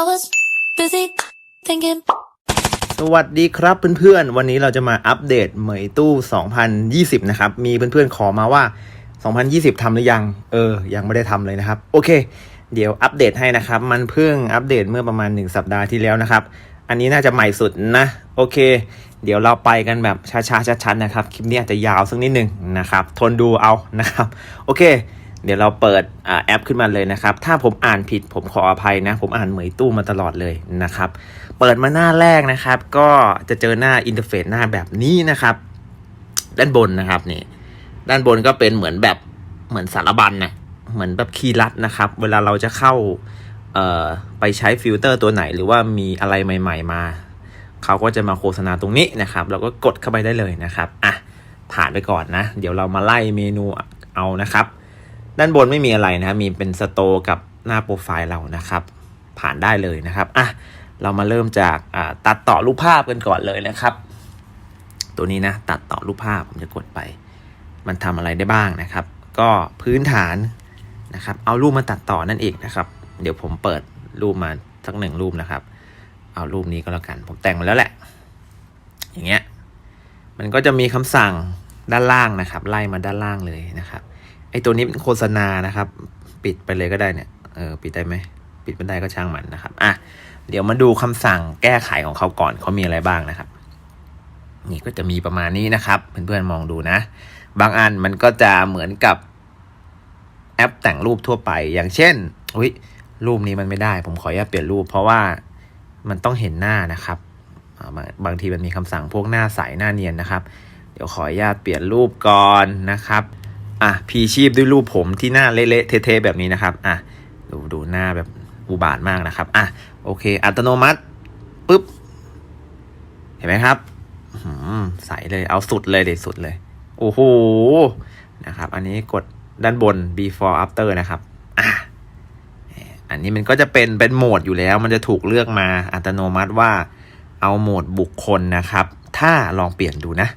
I was busy thinking. สวัสดีครับเพื่อนๆ วันนี้เราจะมาอัปเดตเหมยตู้ 2020 นะครับ มีเพื่อนๆ ขอมาว่า 2020ทำหรือยัง เออ ยังไม่ได้ทำเลยนะครับ โอเค เดี๋ยวอัปเดตให้นะครับ มันเพิ่งอัปเดตเมื่อประมาณ 1 สัปดาห์ที่แล้วนะครับ อันนี้น่าจะใหม่สุดนะ โอเค เดี๋ยวเราไปกันแบบช้าๆชัดๆนะครับ คลิปนี้อาจจะยาวสักนิดหนึ่งนะครับ ทนดูเอานะครับ โอเค เดี๋ยวเราเปิดอแอปขึ้นมาเลยนะครับ ถ้าผมอ่านผิดผมขออภัยนะ ผมอ่านเหมยตู้มาตลอดเลยนะครับ เปิดมาหน้าแรกนะครับ ก็จะเจอหน้าอินเทอร์เฟซหน้าแบบนี้นะครับ ด้านบนนะครับนี่ ด้านบนก็เป็นเหมือนแบบเหมือนสารบัญนะเหมือนแบบคีย์ลัดนะครับ เวลาเราจะเข้าไปใช้ฟิลเตอร์ตัวไหน หรือว่ามีอะไรใหม่ ๆ มา เขาก็จะมาโฆษณาตรงนี้นะครับ เราก็กดเข้าไปได้เลยนะครับอะผ่านไปก่อนนะ เดี๋ยวเรามาไล่เมนูเอานะครับ ด้านบนไม่มีอะไรนะครับมีเป็นสโตกับหน้าโปรไฟล์เรานะครับ ผ่านได้เลยนะครับอะเรามาเริ่มจากตัดต่อรูปภาพกันก่อนเลยนะครับ ตัวนี้นะตัดต่อรูปภาพผมจะกดไป มันทำอะไรได้บ้างนะครับ ก็พื้นฐานนะครับเอารูปมาตัดต่อนั่นเองนะครับ เดี๋ยวผมเปิดรูปมาสักหนึ่งรูปนะครับ เอารูปนี้ก็แล้วกัน ผมแต่งมาแล้วแหละ อย่างเงี้ยมันก็จะมีคำสั่งด้านล่างนะครับ ไล่มาด้านล่างเลยนะครับ ไอตัวนี้เป็นโฆษณานะครับ ปิดไปเลยก็ได้เนี่ยเออปิดได้ไหมปิดไม่ได้ก็ช่างมันนะครับอะเดี๋ยวมาดูคำสั่งแก้ไขของเขาก่อนเขามีอะไรบ้างนะครับ นี่ก็จะมีประมาณนี้นะครับ เพื่อนๆมองดูนะ บางอันมันก็จะเหมือนกับแอปแต่งรูปทั่วไป อย่างเช่นอุ้ยรูปนี้มันไม่ได้ ผมขออนุญาตเปลี่ยนรูป เพราะว่ามันต้องเห็นหน้านะครับ บางบางทีมันมีคำสั่งพวกหน้าใสหน้าเนียนนะครับ เดี๋ยวขออนุญาตเปลี่ยนรูปก่อนนะครับ อะพีชีพด้วยรูปผมที่หน้าเละๆเทะๆแบบนี้นะครับอะดูดูหน้าแบบอุบาทมากนะครับอะโอเค อัตโนมัติปุ๊บ เห็นไหมครับใสเลยเอาสุดเลยเด็ดสุดเลย โอ้โหนะครับ อันนี้กดด้านบน before after นะครับอะอันนี้มันก็จะเป็นเป็นโหมดอยู่แล้ว มันจะถูกเลือกมาอัตโนมัติว่าเอาโหมดบุคคลนะครับ ถ้าลองเปลี่ยนดูนะ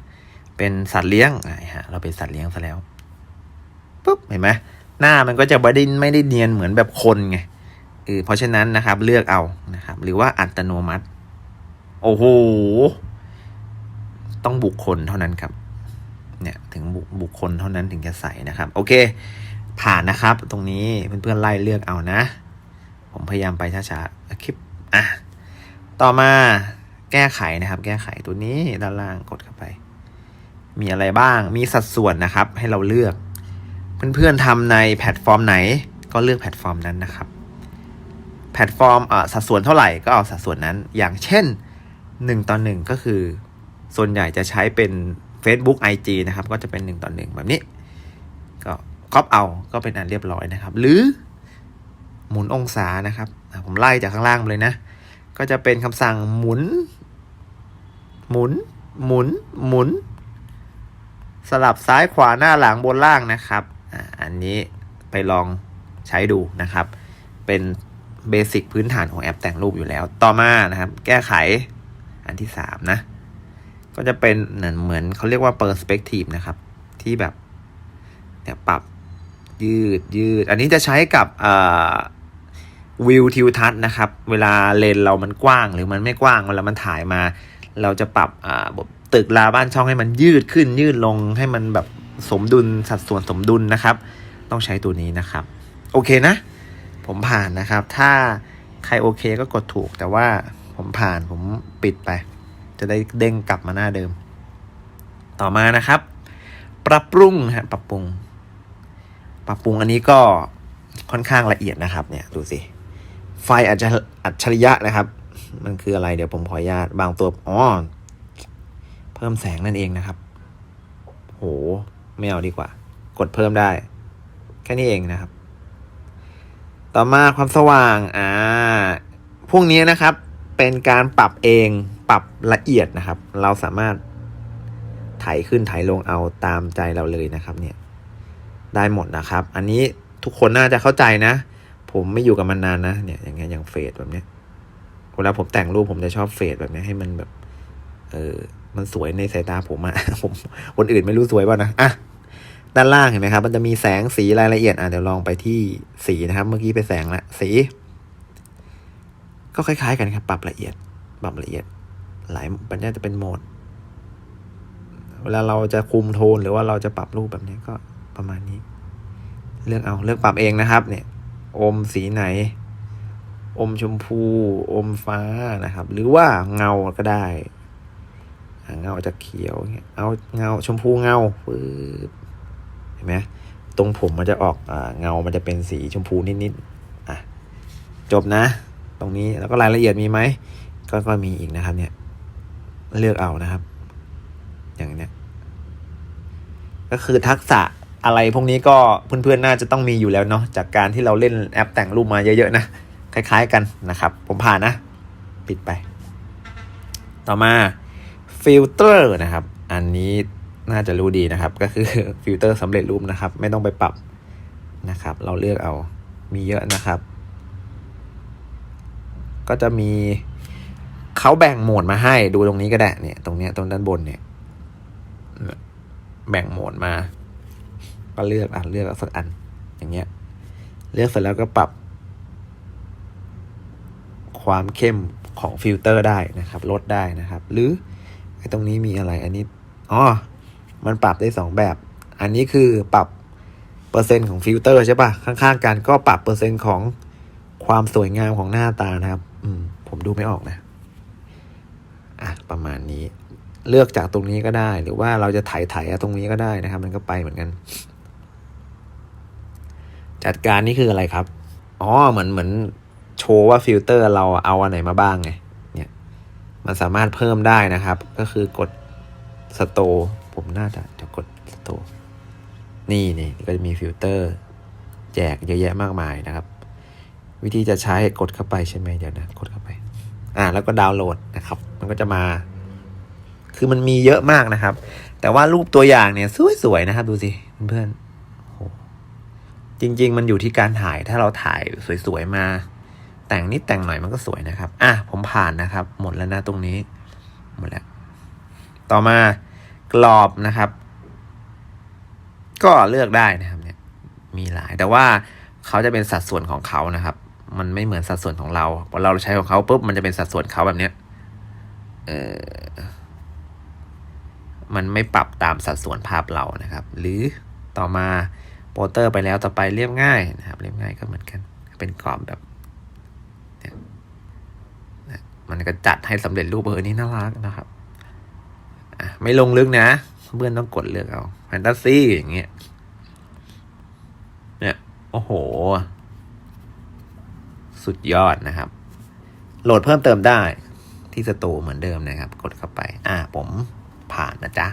เป็นสัตว์เลี้ยงอะฮะเราเป็นสัตว์เลี้ยงซะแล้ว ห็นไหมหน้ามันก็จะไม่ได้ไม่ได้เนียนเหมือนแบบคนไงเออเพราะฉะนั้นนะครับเลือกเอานะครับ หรือว่าอัตโนมัติ โอ้โห ต้องบุคคลเท่านั้นครับ เนี่ยถึงบุบุคคลเท่านั้นถึงจะใส่นะครับ โอเค ผ่านนะครับ ตรงนี้เพื่อนๆไล่เลือกเอานะ ผมพยายามไปช้าๆคลิปอะต่อมาแก้ไขนะครับ แก้ไขตัวนี้ด้านล่างกดเข้าไป มีอะไรบ้างมีสัดส่วนนะครับ ให้เราเลือก เพื่อนๆทำในแพลตฟอร์มไหน ก็เลือกแพลตฟอร์มนั้นนะครับ แพลตฟอร์มอ่อสัดส่วนเท่าไหร่ก็เอาสัดส่วนนั้น อย่างเช่น 1 ต่อ 1 ก็คือ ส่วนใหญ่จะใช้เป็น Facebook IG นะครับ ก็จะเป็น 1 ต่อ 1 แบบนี้ ก็ครอปเอาก็เป็นอันเรียบร้อยนะครับ หรือหมุนองศานะครับ ผมไล่จากข้างล่างเลยนะ ก็จะเป็นคำสั่งหมุน หมุน หมุน หมุน สลับซ้ายขวาหน้าหลังบนล่างนะครับ อันนี้ไปลองใช้ดูนะครับ เป็นเบสิกพื้นฐานของแอปแต่งรูปอยู่แล้ว ต่อมานะครับ แก้ไขอันที่สามนะ ก็จะเป็นเหมือนเหมือนเขาเรียกว่า perspective นะครับ ที่แบบเนี่ยปรับยืดยืด อันนี้จะใช้กับวิวทิวทัศน์นะครับ เวลาเลนเรามันกว้างหรือมันไม่กว้างเวลามันถ่ายมา เราจะปรับตึกราบ้านช่องให้มันยืดขึ้นยืดลงให้มันแบบ สมดุลสัดส่วนสมดุลนะครับ ต้องใช้ตัวนี้นะครับ โอเคนะ ผมผ่านนะครับ ถ้าใครโอเคก็กดถูก แต่ว่าผมผ่านผมปิดไป จะได้เด้งกลับมาหน้าเดิม ต่อมานะครับ ปรับปรุงฮะปรับปรุง ปรับปรุงอันนี้ก็ค่อนข้างละเอียดนะครับ เนี่ยดูสิไฟอาจจะอัจฉริยะนะครับ มันคืออะไรเดี๋ยวผมขออนุญาตบางตัวอ๋อเพิ่มแสงนั่นเองนะครับ โห ไม่เอาดีกว่า กดเพิ่มได้ แค่นี้เองนะครับ ต่อมาความสว่างอ่าพวกนี้นะครับ เป็นการปรับเองปรับละเอียดนะครับ เราสามารถไถขึ้นไถลงเอาตามใจเราเลยนะครับ เนี่ย ได้หมดนะครับ อันนี้ทุกคนน่าจะเข้าใจนะ ผมไม่อยู่กับมันนานนะเนี่ย อย่างเงี้ยอย่างเฟดแบบเนี้ยเวลาผมแต่งรูปผมจะชอบเฟดแบบนี้ให้มันแบบ เออ มันสวยในสายตาผมอะผมคนอื่นไม่รู้สวยป่ะนะอะด้านล่างเห็นไหมครับ มันจะมีแสงสีรายละเอียดอะเดี๋ยวลองไปที่สีนะครับ เมื่อกี้ไปแสงละสี ก็คล้ายๆกันครับ ปรับละเอียด ปรับละเอียด หลายมันน่าจะเป็นโหมด เวลาเราจะคุมโทนหรือว่าเราจะปรับรูปแบบนี้ก็ประมาณนี้ เลือกเอาเลือกปรับเองนะครับ เนี่ย อมสีไหน อมชมพู อมฟ้านะครับ หรือว่าเงาก็ได้ เงาจะเขียวเงี้ยเอาเงาชมพูเงาปึ๊บเห็นไหมตรงผมมันจะออกอ่าเงา มันจะเป็นสีชมพูนิดๆอะจบนะ ตรงนี้แล้วก็รายละเอียดมีไหมก็ก็มีอีกนะครับ เนี่ย เลือกเอานะครับ อย่างเนี้ยก็คือทักษะอะไรพวกนี้ก็เพื่อนๆน่าจะต้องมีอยู่แล้วเนาะจากการที่เราเล่นแอปแต่งรูปมาเยอะๆนะคล้าย ๆ กันนะครับ ผมผ่านนะ ปิดไป ต่อมา ฟิลเตอร์นะครับ อันนี้น่าจะรู้ดีนะครับ ก็คือฟิลเตอร์สำเร็จรูปนะครับ ไม่ต้องไปปรับนะครับ เราเลือกเอามีเยอะนะครับ ก็จะมีเขาแบ่งโหมดมาให้ดูตรงนี้ก็ได้เนี่ย ตรงเนี้ยตรงด้านบนเนี่ย แบ่งโหมดมา ก็เลือกอะเลือกเอาสักอัน อย่างเงี้ย เลือกเสร็จแล้วก็ปรับ ความเข้มของฟิลเตอร์ได้นะครับ ลดได้นะครับ หรือ ตรงนี้มีอะไรอันนี้อ๋อมันปรับได้สองแบบ อันนี้คือปรับเปอร์เซ็นต์ของฟิลเตอร์ใช่ปะข้างๆกันก็ปรับเปอร์เซ็นต์ของความสวยงามของหน้าตานะครับ อืม ผมดูไม่ออกนะ อะ ประมาณนี้ เลือกจากตรงนี้ก็ได้ หรือว่าเราจะถ่ายถ่ายตรงนี้ก็ได้นะครับ มันก็ไปเหมือนกัน จัดการนี่คืออะไรครับ อ๋อ เหมือนเหมือนโชว์ว่าฟิลเตอร์เราเอาอันไหนมาบ้างไง มันสามารถเพิ่มได้นะครับ ก็คือกดสโตผมน่าจะจะกดสโตนี่นี่ก็จะมีฟิลเตอร์ แจกเยอะแยะมากมายนะครับ วิธีจะใช้กดเข้าไปใช่ไหมเดี๋ยวนะ กดเข้าไป อ่า แล้วก็ดาวน์โหลดนะครับ มันก็จะมา คือมันมีเยอะมากนะครับ แต่ว่ารูปตัวอย่างเนี่ยสวยๆนะครับ ดูสิเพื่อนโอ้โหจริง ๆ มันอยู่ที่การถ่ายถ้าเราถ่ายสวยๆมา แต่งนิดแต่งหน่อยมันก็สวยนะครับ อะผมผ่านนะครับ หมดแล้วนะตรงนี้ หมดแล้ว ต่อมากรอบนะครับ ก็เลือกได้นะครับ เนี่ย มีหลาย แต่ว่าเขาจะเป็นสัดส่วนของเขานะครับ มันไม่เหมือนสัดส่วนของเราพอเราใช้ของเขาปุ๊บมันจะเป็นสัดส่วนเขาแบบเนี้ย เออมันไม่ปรับตามสัดส่วนภาพเรานะครับ หรือต่อมาโปสเตอร์ไปแล้วต่อไปเรียบง่ายนะครับ เรียบง่ายก็เหมือนกัน เป็นกรอบแบบเนี่ยนะ มันก็จัดให้สำเร็จรูปเออนี่น่ารักนะครับอะไม่ลงลึกนะเพื่อนต้องกดเลือกเอาแฟนตาซีอย่างเงี้ยเนี่ยโอ้โห สุดยอดนะครับ โหลดเพิ่มเติมได้ที่สตูเหมือนเดิมนะครับ กดเข้าไป อ่าผมผ่านนะจ๊ะ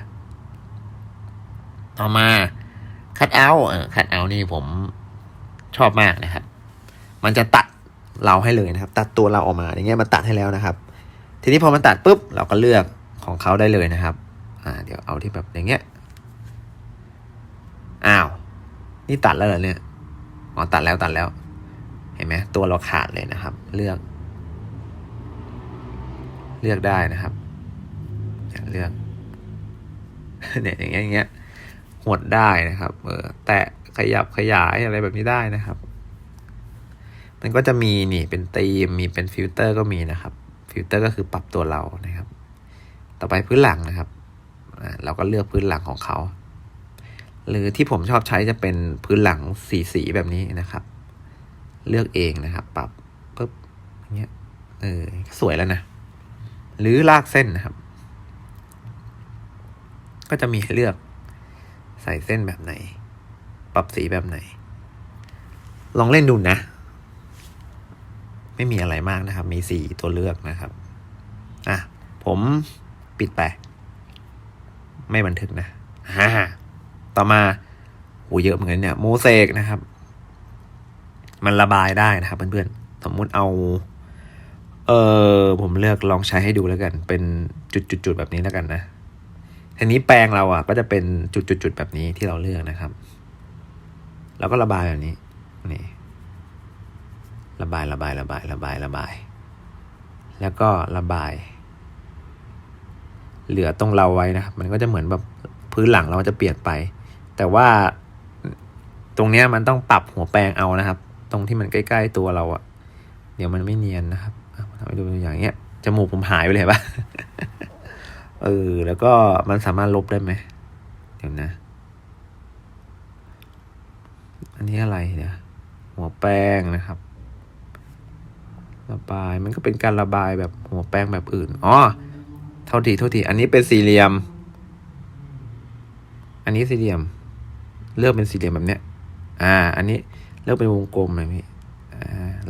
ต่อมาคัดเอาเออคัดเอานี่ผมชอบมากนะครับ มันจะตัด เราให้เลยนะครับ ตัดตัวเราออกมาอย่างเงี้ยมันตัดให้แล้วนะครับ ทีนี้พอมันตัดปุ๊บเราก็เลือกของเขาได้เลยนะครับอ่าเดี๋ยวเอาที่แบบอย่างเงี้ยอ้าวนี่ตัดแล้วเหรอเนี่ยอ๋อตัดแล้วตัดแล้ว เห็นไหมตัวเราขาดเลยนะครับ เลือก เลือกได้นะครับเนี่ยเลือกเนี่ยอย่างเงี้ยอย่างเงี้ยหดได้นะครับ เออแตะขยับขยายอะไรแบบนี้ได้นะครับ มันก็จะมีนี่เป็นธีมมีเป็นฟิลเตอร์ก็มีนะครับ ฟิลเตอร์ก็คือปรับตัวเรานะครับ ต่อไปพื้นหลังนะครับเราก็เลือกพื้นหลังของเขา หรือที่ผมชอบใช้จะเป็นพื้นหลังสีสีแบบนี้นะครับ เลือกเองนะครับ ปรับปุ๊บเงี้ยเออสวยแล้วนะ หรือลากเส้นนะครับ ก็จะมีให้เลือกใส่เส้นแบบไหน ปรับสีแบบไหน ลองเล่นดูนะ ไม่มีอะไรมากนะครับ มีสี่ตัวเลือกนะครับ อะ ผมปิดไป ไม่บันทึกนะฮ่าต่อมาโหเยอะเหมือนกันเนี่ยโมเสกนะครับ มันระบายได้นะครับ เพื่อนๆ สมมุติเอา เออผมเลือกลองใช้ให้ดูแล้วกัน เป็นจุดๆๆแบบนี้แล้วกันนะทีนี้แปลงเราอะ ก็จะเป็นจุดๆๆแบบนี้ที่เราเลือกนะครับ แล้วก็ระบายแบบนี้นี่ ระบายระบายระบายระบายระบาย แล้วก็ระบาย เหลือตรงเราไว้นะครับมันก็จะเหมือนแบบพื้นหลังเราจะเปลี่ยนไป แต่ว่าตรงเนี้ยมันต้องปรับหัวแปลงเอานะครับ ตรงที่มันใกล้ๆตัวเราอะเดี๋ยวมันไม่เนียนนะครับอะทไปดูตัวอย่างเงี้ยจมูกผมหายไปเลยปะเออ แล้วก็มันสามารถลบได้ไหมเดี๋ยวนะ อันนี้อะไรเนี่ยหัวแป้งนะครับ ระบายมันก็เป็นการระบายแบบหัวแป้งแบบอื่นอ๋อเท่าทีเท่าทีอันนี้เป็นสี่เหลี่ยม อันนี้สี่เหลี่ยม เลือกเป็นสี่เหลี่ยมแบบเนี้ย อ่า อันนี้เลือกเป็นวงกลมเลยพี่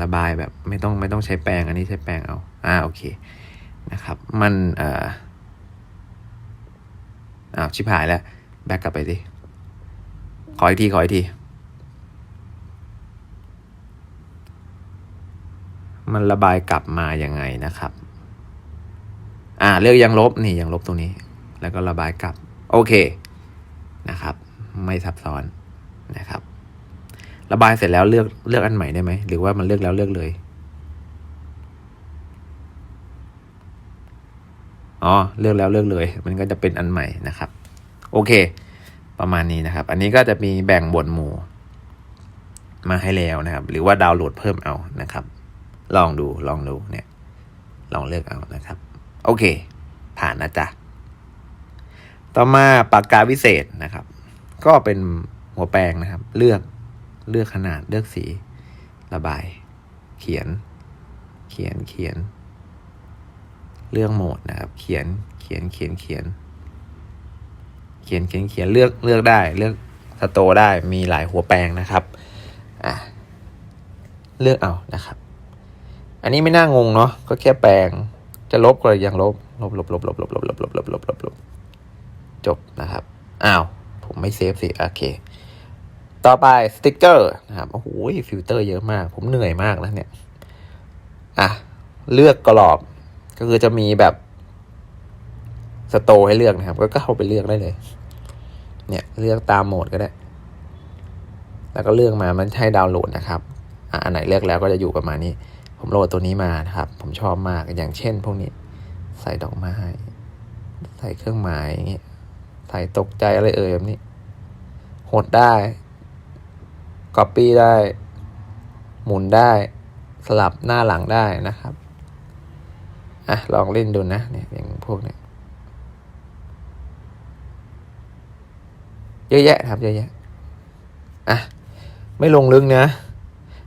ระบายแบบไม่ต้องไม่ต้องใช้แปรงอันนี้ใช้แปรงเอา อ่าโอเคนะครับ มันเอ่ออ้าวชิบหายแล้ว แบกกลับไปดิขออีกที ขออีกที มันระบายกลับมายังไงนะครับ อ่าเลือกยังลบนี่ยังลบตรงนี้ แล้วก็ระบายกลับ โอเคนะครับ ไม่ซับซ้อนนะครับ ระบายเสร็จแล้วเลือกเลือกอันใหม่ได้ไหมหรือว่ามันเลือกแล้วเลือกเลยอ๋อเลือกแล้วเลือกเลย มันก็จะเป็นอันใหม่นะครับ โอเค ประมาณนี้นะครับ อันนี้ก็จะมีแบ่งบทหมู่ มาให้แล้วนะครับ หรือว่าดาวน์โหลดเพิ่มเอานะครับ ลองดูลองดูเนี่ยลองเลือกเอานะครับ โอเค ผ่านนะจ๊ะ ต่อมาปากกาวิเศษนะครับ ก็เป็นหัวแปรงนะครับ เลือกเลือกขนาดเลือกสี ระบาย เขียน เขียนเขียน เลือกโหมดนะครับ เขียนเขียนเขียนเขียน เขียนเขียนเขียนเลือกเลือกได้ เลือกสโตได้มีหลายหัวแปรงนะครับอะเลือกเอานะครับ อันนี้ไม่น่างงเนาะก็แค่แปลง จะลบก็ยังลบลบลบลบลบลบลบลบลบลบลบลบลบจบนะครับอ้าวผมไม่เซฟสิโอเค ต่อไปสติกเกอร์นะครับโอ้โหฟิลเตอร์เยอะมาก ผมเหนื่อยมากนะเนี่ยอะเลือกกรอบก็คือจะมีแบบสโตให้เลือกนะครับ ก็เข้าไปเลือกได้เลย เนี่ยเลือกตามโหมดก็ได้ แล้วก็เลือกมามันให้ดาวน์โหลดนะครับ อะอันไหนเลือกแล้วก็จะอยู่ประมาณนี้ ผมโหลดตัวนี้มานะครับ ผมชอบมากอย่างเช่น พวกนี้ใส่ดอกไม้ ใส่เครื่องหมายอย่างเงี้ยใส่ตกใจอะไรเอ่ยแบบนี้หดได้ copy ได้ หมุนได้ สลับหน้าหลังได้นะครับอะลองเล่นดูนะเนี่ยอย่างพวกเนี้ยเยอะแยะครับเยอะแยะอะไม่ลงลึกนะ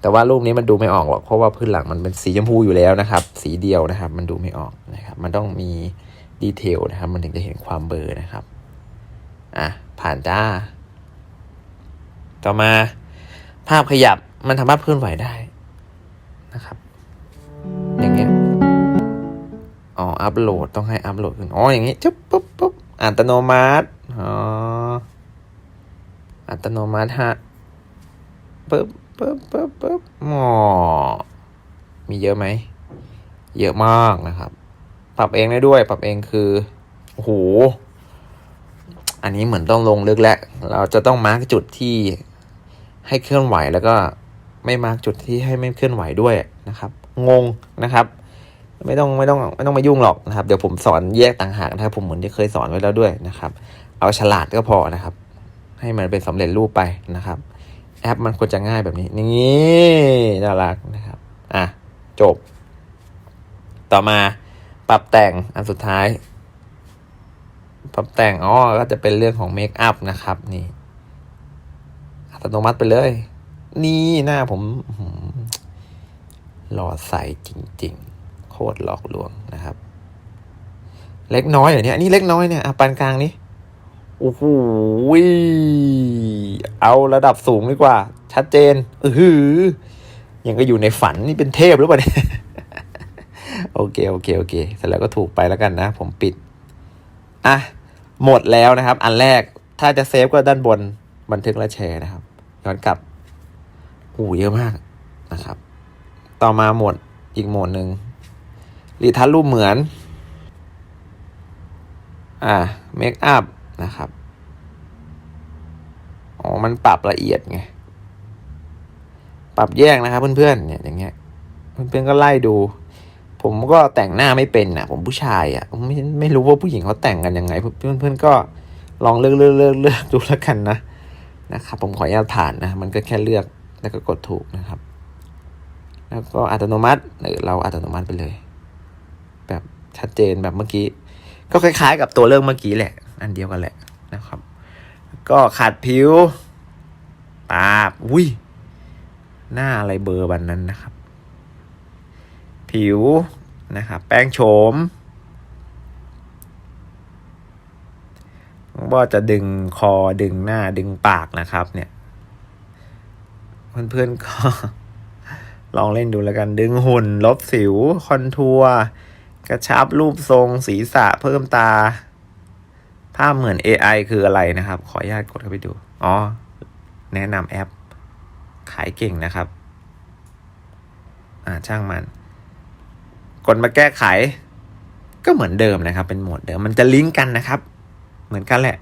แต่ว่ารูปนี้มันดูไม่ออกหรอกเพราะว่าพื้นหลังมันเป็นสีชมพูอยู่แล้วนะครับ สีเดียวนะครับ มันดูไม่ออกนะครับ มันต้องมีดีเทลนะครับ มันถึงจะเห็นความเบอร์นะครับอะผ่านจ้า ต่อมาภาพขยับมันสามารถเคลื่อนไหวได้นะครับ อย่างเงี้ยอ๋ออัพโหลดต้องให้อัพโหลดขึ้นอ๋ออย่างงี้จุ๊บปุ๊บปุ๊บอัตโนมัติอ๋ออัตโนมัติฮะปึ๊บ ปึ๊บปึ๊บปึ๊บอ๋อมีเยอะไหม เยอะมากนะครับ ปรับเองได้ด้วย ปรับเองคือโอ้โหอันนี้เหมือนต้องลงลึกแล้ว เราจะต้องมาร์กจุดที่ให้เคลื่อนไหวแล้วก็ไม่มาร์กจุดที่ให้ไม่เคลื่อนไหวด้วยนะครับ งงนะครับ ไม่ต้องไม่ต้องไม่ต้องมายุ่งหรอกนะครับ เดี๋ยวผมสอนแยกต่างหากนะครับผมเหมือนที่เคยสอนไว้แล้วด้วยนะครับ เอาฉลาดก็พอนะครับ ให้มันเป็นสำเร็จรูปไปนะครับ แอปมันควรจะง่ายแบบนี้ นี่น่ารักนะครับ อะ จบ ต่อมาปรับแต่งอันสุดท้าย ปรับแต่งอ๋อก็จะเป็นเรื่องของเมคอัพนะครับ นี่ อัตโนมัติไปเลย นี่หน้าผมหล่อใสจริง ๆ โคตรหลอกลวงนะครับ เล็กน้อยเหรอเนี่ยอันนี้เล็กน้อยเนี่ยอะปานกลางนี้ โอ้โหเอาระดับสูงดีกว่า ชัดเจนอือหือยังก็อยู่ในฝันนี่เป็นเทพหรือเปล่าเนี่ยโอเคโอเคโอเคเสร็จแล้วก็ถูกไปแล้วกันนะ ผมปิดอะหมดแล้วนะครับ อันแรกถ้าจะเซฟก็ด้านบนบันทึกและแชร์นะครับ ย้อนกลับหูเยอะมากนะครับ ต่อมาหมดอีกหมดหนึ่งรีทัชรูปเหมือน อ่าเมคอัพ นะครับ อ๋อ มันปรับละเอียดไง ปรับแยกนะครับเพื่อนๆ เนี่ยอย่างเงี้ย เพื่อนๆก็ไล่ดู ผมก็แต่งหน้าไม่เป็นอะผมผู้ชายอะไม่ไม่รู้ว่าผู้หญิงเขาแต่งกันยังไง เพื่อนๆก็ลองเลือกเลือกเลือกเลือกดูแล้วกันนะนะครับ ผมขออนุญาตผ่านนะ มันก็แค่เลือกแล้วก็กดถูกนะครับ แล้วก็อัตโนมัติเออเราอัตโนมัติไปเลย แบบชัดเจนแบบเมื่อกี้ ก็คล้ายๆ กับตัวเรื่องเมื่อกี้แหละ อันเดียวกันแหละนะครับ ก็ขาดผิวปาบอุ้ยหน้าอะไรเบอร์วันนั้นนะครับ ผิวนะครับแป้งโฉมว่าจะดึงคอดึงหน้าดึงปากนะครับ เนี่ย เพื่อนๆก็ ลองเล่นดูแล้วกันดึงหุ่น ลบสิว คอนทัวร์กระชับรูปทรง ศีรษะเพิ่มตา ภาพเหมือน AI คืออะไรนะครับ ขออนุญาตกดเข้าไปดู อ๋อ แนะนำแอป ขายเก่งนะครับ อ่าช่างมัน กดมาแก้ไข ก็เหมือนเดิมนะครับ เป็นโหมดเดิม มันจะลิงก์กันนะครับ เหมือนกันแหละ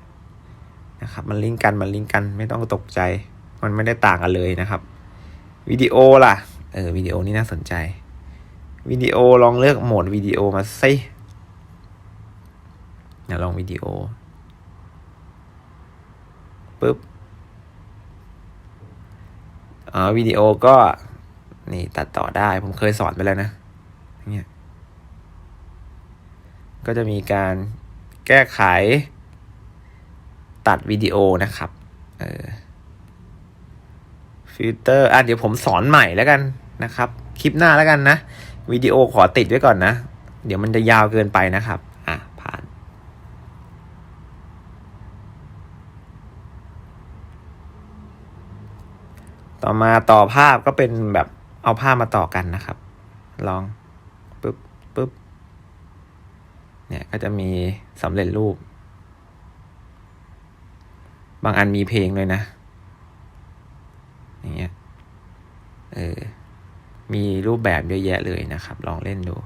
นะครับ มันลิงก์กัน มันลิงก์กัน ไม่ต้องตกใจ มันไม่ได้ต่างกันเลยนะครับ วิดีโอล่ะ เออ วิดีโอนี่น่าสนใจ วิดีโอลองเลือกโหมดวิดีโอมาสิ เดี๋ยวลองวิดีโอปึ๊บอ๋อวิดีโอก็นี่ตัดต่อได้ ผมเคยสอนไปแล้วนะเงี้ยก็จะมีการแก้ไข ตัดวิดีโอนะครับเออฟิลเตอร์อะเดี๋ยวผมสอนใหม่แล้วกันนะครับ คลิปหน้าแล้วกันนะ วิดีโอขอติดไว้ก่อนนะ เดี๋ยวมันจะยาวเกินไปนะครับ อะ ผ่าน ต่อมาต่อภาพก็เป็นแบบเอาภาพมาต่อกันนะครับ ลองปึ๊บปึ๊บเนี่ยก็จะมีสำเร็จรูป บางอันมีเพลงเลยนะ อย่างเงี้ยเออมีรูปแบบเยอะแยะเลยนะครับ ลองเล่นดู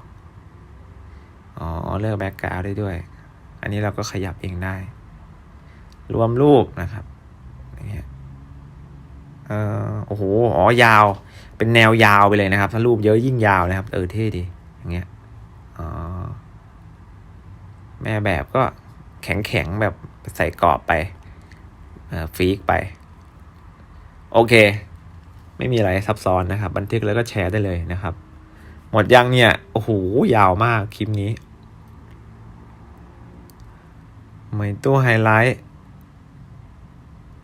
อ๋อ เลือกแบ็กกราวด์ได้ด้วย อันนี้เราก็ขยับเองได้ รวมรูปนะครับอย่างเงี้ย เออโอ้โหอ๋อยาว เป็นแนวยาวไปเลยนะครับ ถ้ารูปเยอะยิ่งยาวนะครับ เออเท่ดี อย่างเงี้ยอ๋อแม่แบบก็แข็งแข็งแบบใส่กรอบไปเออฟีกไป โอเค ไม่มีอะไรซับซ้อนนะครับ บันทึกแล้วก็แชร์ได้เลยนะครับ หมดยังเนี่ย โอ้โห ยาวมากคลิปนี้ไม่ตัวไฮไลท์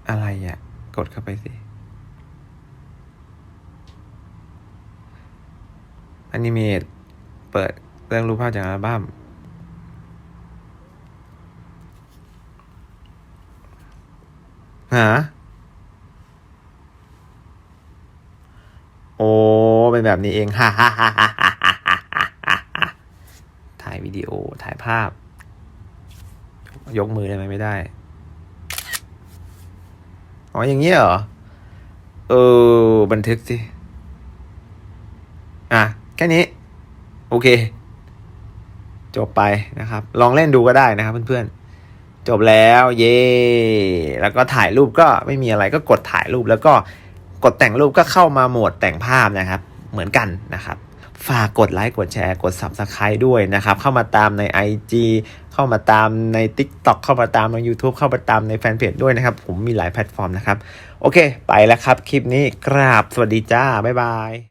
อะไรอะ่ะ กดเข้าไปสิ อนิเมตเปิดเรื่องรูปภาพจากอัลบั้มฮะโอ้ เป็นแบบนี้เอง ฮ่าฮ่าฮ่าฮ่าฮ่าถ่ายวิดีโอ ถ่ายภาพ ยกมือได้ไหมไม่ได้ อ๋อ อย่างนี้เหรอ เออ บันทึกสิ อะ แค่นี้ โอเค จบไปนะครับ ลองเล่นดูก็ได้นะครับเพื่อนๆ จบแล้วเย่แล้วก็ถ่ายรูปก็ไม่มีอะไรก็กดถ่ายรูปแล้วก็กดแต่งรูปก็เข้ามาโหมดแต่งภาพนะครับ เหมือนกันนะครับ ฝากกดไลค์กดแชร์กด Subscribe ด้วยนะครับ เข้ามาตามใน IG เข้ามาตามใน TikTok เข้ามาตามใน YouTube เข้ามาตามในแฟนเพจด้วยนะครับ ผมมีหลายแพลตฟอร์มนะครับ โอเค ไปแล้วครับ คลิปนี้กราบสวัสดีจ้า บ๊ายบาย